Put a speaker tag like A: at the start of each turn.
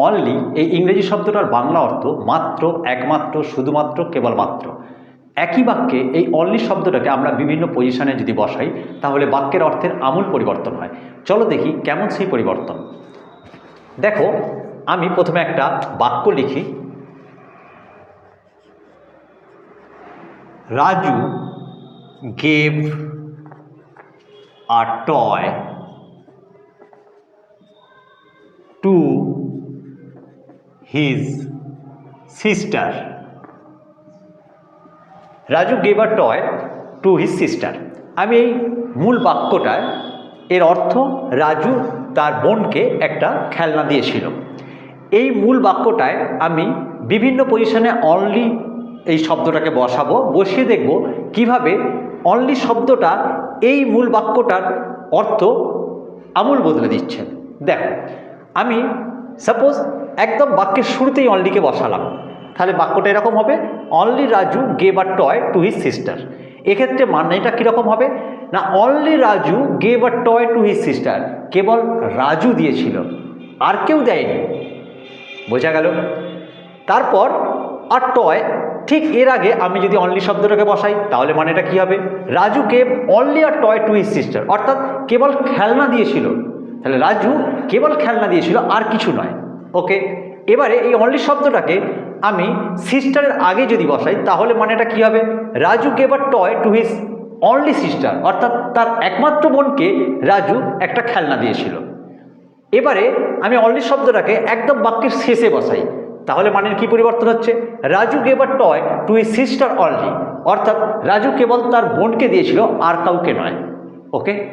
A: Only এই ইংরেজি শব্দটার বাংলা অর্থ মাত্র, একমাত্র, শুধুমাত্র, কেবলমাত্র। একই বাক্যে এই অনলি শব্দটাকে আমরা বিভিন্ন পজিশনে যদি বসাই, তাহলে বাক্যের অর্থের আমূল পরিবর্তন হয়। চলো দেখি কেমন সেই পরিবর্তন। দেখো, আমি প্রথমে একটা বাক্য লিখি। Raju gave a toy to his sister Raju gave a toy to his sister আমি এই মূল বাক্যটায় এর অর্থ রাজু তার বোনকে একটা খেলনা দিয়েছিল। এই মূল বাক্যটায় আমি বিভিন্ন পজিশনে অনলি এই শব্দটাকে বসাবো, বসিয়ে দেখব কীভাবে অনলি শব্দটা এই মূল বাক্যটার অর্থ আমূল বদলে দিচ্ছে। দেখো, আমি সাপোজ একদম বাক্যের শুরুতেই অনলিকে বসালাম। তাহলে বাক্যটা এরকম হবে, only Raju gave a toy to his sister এক্ষেত্রে মানেটা কীরকম হবে? না, only Raju gave a toy to his sister কেবল রাজু দিয়েছিল, আর কেউ দেয়নি। বোঝা গেল? তারপর আর টয় ঠিক এর আগে আমি যদি অনলি শব্দটাকে বসাই, তাহলে মানেটা কি হবে? Raju gave only a toy to his sister অর্থাৎ কেবল খেলনা দিয়েছিল। তাহলে রাজু কেবল খেলনা দিয়েছিল আর কিছু নয়। ওকে, এবারে এই অনলি শব্দটাকে আমি সিস্টারের আগে যদি বসাই, তাহলে মানেটা কি হবে? Raju a toy to his only sister অর্থাৎ তার একমাত্র বোনকে রাজু একটা খেলনা দিয়েছিল। এবারে আমি অনলি শব্দটাকে একদম বাক্যের শেষে বসাই, তাহলে মানের কি পরিবর্তন হচ্ছে? Raju a toy to his sister only অর্থাৎ রাজু কেবল তার বোনকে দিয়েছিল আর কাউকে নয়। ওকে?